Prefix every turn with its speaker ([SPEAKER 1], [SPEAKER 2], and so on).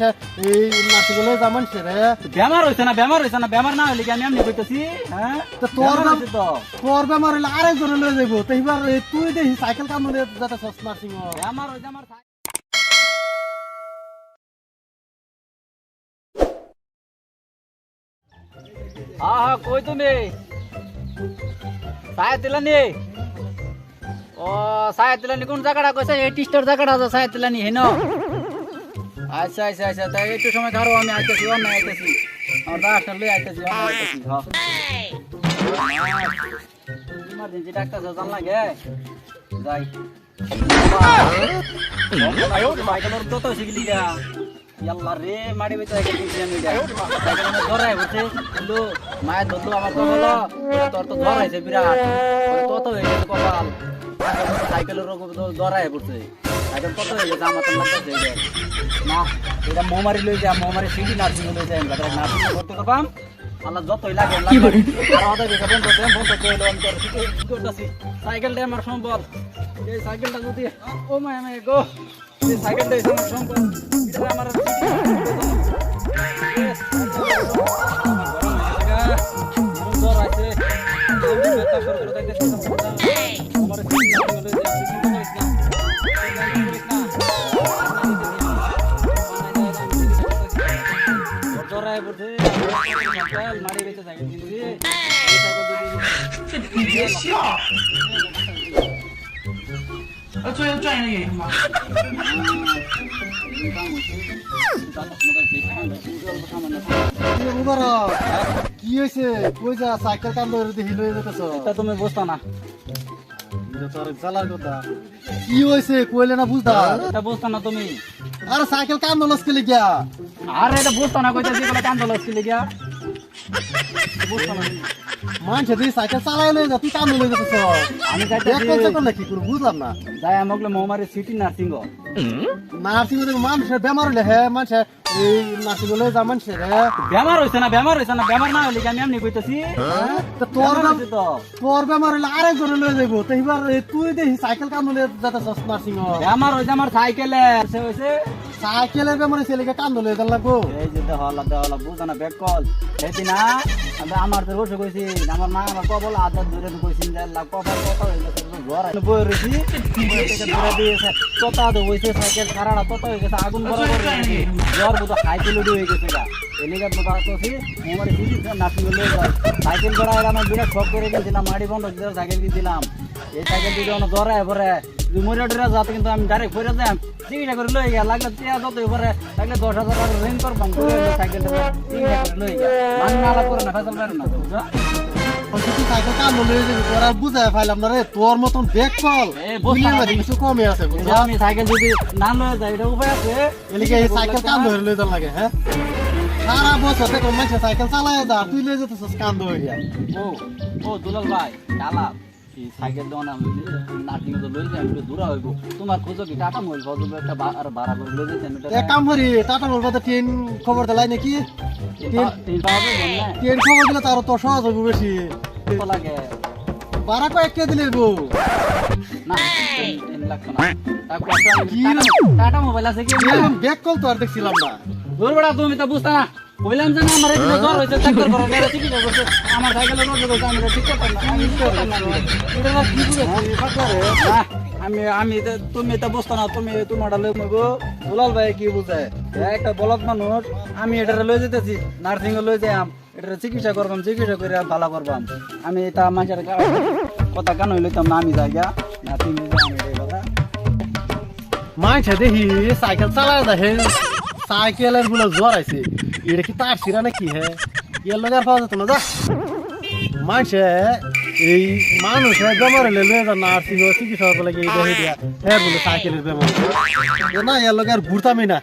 [SPEAKER 1] মানুষ এই নাচিগুলো যা মানুষ রে।
[SPEAKER 2] বেমার হইছে না বেমার হইছে না বেমার না হইলে কি আমি এমনি কইতেছি? হ্যাঁ?
[SPEAKER 1] তো তোর
[SPEAKER 2] বেমার
[SPEAKER 1] নাম-
[SPEAKER 2] হইছে তো।
[SPEAKER 1] তোর বেমার হইলে আরেকজনে লয়ে যাইব। তো এবার এই তুই দেখি সাইকেল কামড়ে যাতে সস নার্সিং
[SPEAKER 2] বেমার হইছে আমার হ্যাঁ হ্যাঁ কই তুমি? সায়া দিলানি ও দিলানি কোন জায়গাটা কইছে? এই টিস্টার জায়গাটা আছে সায়া দিলানি হেন? আচ্ছা আচ্ছা আচ্ছা তাই একটু সময় ধরো, আমি আইতেছি, অন্য আইতেছি। আমার ডাক্তার লই আইতেছি, অন্য আইতেছি ইমার্জেন্সি ডাক্তার জান লাগে? যাই। সাইকেলের তো তো শিখলি গা ইয়াল্লা রে মারি সাইকেল কিনছি আমি ধরাই বলছে বলল মায়ের ধরলো, আমার তো বলো তোর তো ধরাইছে বিরাট। তো তো হয়ে গেছে কপাল। সাইকেলের রোগ ধরাই পড়ছে। সাইকেল কত হয়ে গেছে আমার তো লাগতেছে। না এটা মোমারি লই যা, মোমারি সিটি নার্সিং লই যাই নার্সিং করতে পারবাম। আল্লাহ যতই লাগে সাইকেলটা আমার সম্বল। এই সাইকেলটা যদি ও মাই গো। এই সাইকেলটা আমার এটা আমার ব্যথা করে করে দেখতে আমার জরায় পড়ছে সকাল মারি গেছে সাইকেল কিন্তু রে এই সাইকেল
[SPEAKER 1] কি হয়েছে কই যা সাইকেল কাম ধরে দেখি লয়ে যেতেছ
[SPEAKER 2] এটা তুমি বুঝতো না।
[SPEAKER 1] তোর জ্বালার কথা। কি হয়েছে কইলে না বুঝতা।
[SPEAKER 2] এটা বুঝতো না তুমি।
[SPEAKER 1] আরে সাইকেল কাম দলস কে লিগা
[SPEAKER 2] আরে এটা বুঝতো না কইতাছি কাম দলস কে লিগা বুঝতো না।
[SPEAKER 1] মানুষ তুই সাইকেল চালাই লয়ে যা তুই কামড়ে লয়ে যেতেছ
[SPEAKER 2] আমি
[SPEAKER 1] দেখ
[SPEAKER 2] যাইতেছি
[SPEAKER 1] করছে কি করব বুঝলাম না
[SPEAKER 2] যাই আমাকে মৌমারি সিটি নার্সিং
[SPEAKER 1] নার্সিং মানুষের বেমার হলে হে মানুষ এই নার্সিং লয়ে যা মানুষ রে
[SPEAKER 2] বেমার হইছে না বেমার হইছে না বেমার না হইলে কি আমি এমনি কইতেছি
[SPEAKER 1] তো তোর তোর বেমার হলে আরেকজনে লয়ে যাইব তো এবার তুই দেখি সাইকেল কামড়ে যাতে সস নার্সিং
[SPEAKER 2] বেমার হইছে আমার সাইকেলে হইছে
[SPEAKER 1] সাইকেলের বেমার ছেলেকে কান্দো লয়ে যান লাগবো।
[SPEAKER 2] এই যে দেহলা দেহ বুঝো না ব্যাগ কল। সেদিন না, আমি আমার তো রোজ কইছি, আমার মা আমার কবল আদর ধরে কইছি কবল হয়ে গেছে তো ঘর আছে বই রইছি বই থেকে ধরে দিয়েছে কত তো হইছে সাইকেল খারাপ কত হয়ে গেছে আগুন বরাবর জ্বর বুঝো সাইকেল উড়ে হয়ে গেছে গা এলিগার তো বাড়া কইছি দিদি নাসিং লয়ে সাইকেল বড়া আমার বিরাট শখ করে দিয়েছিলাম মাড়ি বন্ধ সাইকেল দিয়ে দিলাম এই সাইকেল দিয়ে অনেক জ্বর হয় পরে যাতে কিন্তু আমি ডাইরেক্ট ফিরে যাই চিকিৎসা করে লই গিয়া লাগলে টিয়া যত পরে লাগলে দশ হাজার টাকা ঋণ করবাম করে সাইকেলটা চিকিৎসা করে লই গিয়া মান করে না ফেসাল পারে না বুঝছ?
[SPEAKER 1] তুই সাইকেল কান্দো লয়ে যাবি তোরা বুঝাই ফাইলাম না রে তোর মতন ব্যাগ কল। মধ্যে কিছু কমে আছে বুঝলা
[SPEAKER 2] আমি সাইকেল যদি না লয়ে যাই এটা উপায় আছে?
[SPEAKER 1] এলিকে এই সাইকেল কান্দো হয়ে যান লাগে হ্যাঁ সারা বছর দেখো মানুষ সাইকেল চালায় যা তুই লয়ে যেতেছিস কান্দো হয়ে যায়
[SPEAKER 2] ও ও দুলাল ভাই এই সাইকেল দেওয়া না নার্সিং তো লই যাই একটু দূরা হইব তোমার খোঁজো কি টাকা মোবাইল ফজল একটা আর ভাড়া লই যাই আমি
[SPEAKER 1] এক টাটা বলবা তো ট্রেন খবর দিলাই নাকি? খবর দিলে তো সহজ হব বেশি।
[SPEAKER 2] লাগে
[SPEAKER 1] বারা কয়েক কে দিলে গো
[SPEAKER 2] তো টাটা- মোবাইল আছে কি
[SPEAKER 1] ব্যাগ কল তো আর দেখছিলাম না।
[SPEAKER 2] দূর বেড়া তুমি তো বুঝতে না। যে না আমার এখানে জ্বর হয়েছে ডাক্তার করো মেরে চিকিৎসা করছে আমার সাইকেলে রোজ করছে আমি ঠিক করতাম না। আমি করতাম না।
[SPEAKER 1] এটা না কি বুঝে?
[SPEAKER 2] না, আমি আমি তুমি এটা বুঝতো না তুমি তোমার মগো দুলাল ভাই কি বুঝে? এ একটা বলদ মানুষ, আমি এটা লই যেতেছি নার্সিং লই যাইম এটা চিকিৎসা করবাম, চিকিৎসা করে ভালো করবাম। আমি এটা মানুষের কথা কেন লইতাম না, আমি যাই না তুমি
[SPEAKER 1] মাইছে দেখি, সাইকেল চালায় দেখে, সাইকেলেরগুলো জ্বর আছে এটা কি তার ছিড়া নাকি, হে? এর লগে আর পাওয়া যেত না, যা। মাইছে এই মানুষ বেমার হলে লয়ে যা নার্সিং চিকিৎসা করতে লাগে এই দেখে দিয়া। হ্যাঁ বলে সাইকেলের বেমার। না এর লগে আর ঘুরতামই না।